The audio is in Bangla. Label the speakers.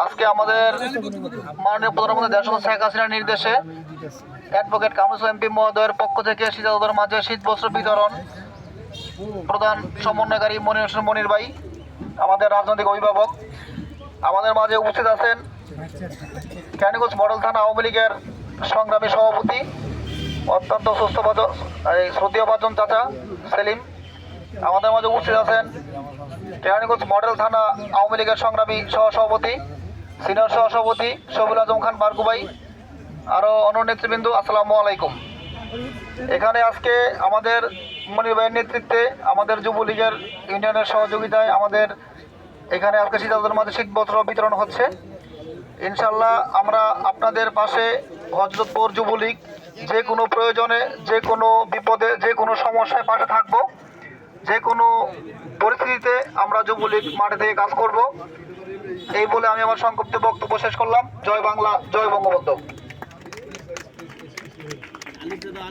Speaker 1: আজকে আমাদের মাননীয় প্রধানমন্ত্রী দেশ শেখ হাসিনার নির্দেশে অ্যাডভোকেট কামরুল এমপি মহোদয়ের পক্ষ থেকে শীতালদের মাঝে শীত বস্ত্র বিতরণ প্রধান সমন্বয়কারী মনির হোসেন মনির ভাই, আমাদের রাজনৈতিক অভিভাবক, আমাদের মাঝে উপস্থিত আছেন ক্যানিগঞ্জ মডেল থানা আওয়ামী লীগের সংগ্রামী সভাপতি, অত্যন্ত সুস্থ শ্রদ্ধীয় বাজন চাচা সেলিম, আমাদের মাঝে উপস্থিত আছেন কেরানীগঞ্জ মডেল থানা আওয়ামী লীগের সংগ্রামী সহসভাপতি সিনিয়র সহসভাপতি শফিল আজম খান বারকুবাই আরও অন্য নেতৃবৃন্দ, আসসালামু আলাইকুম। এখানে আজকে আমাদের মনির ভাইয়ের নেতৃত্বে আমাদের যুবলীগের ইউনিয়নের সহযোগিতায় আমাদের এখানে আজকে শীতালদের মাঝে শীতবস্ত্র বিতরণ হচ্ছে। ইনশাল্লাহ আমরা আপনাদের পাশে হজরতপুর যুবলীগ যে কোনো প্রয়োজনে, যে কোনো বিপদে, যে কোনো সমস্যায় পাশে থাকব। যে কোনো পরিস্থিতিতে আমরা যুবলীগ মাঠে থেকে কাজ করব। এই বলে আমি আমার সংক্ষিপ্ত বক্তব্য শেষ করলাম। জয় বাংলা জয় বঙ্গবন্ধু।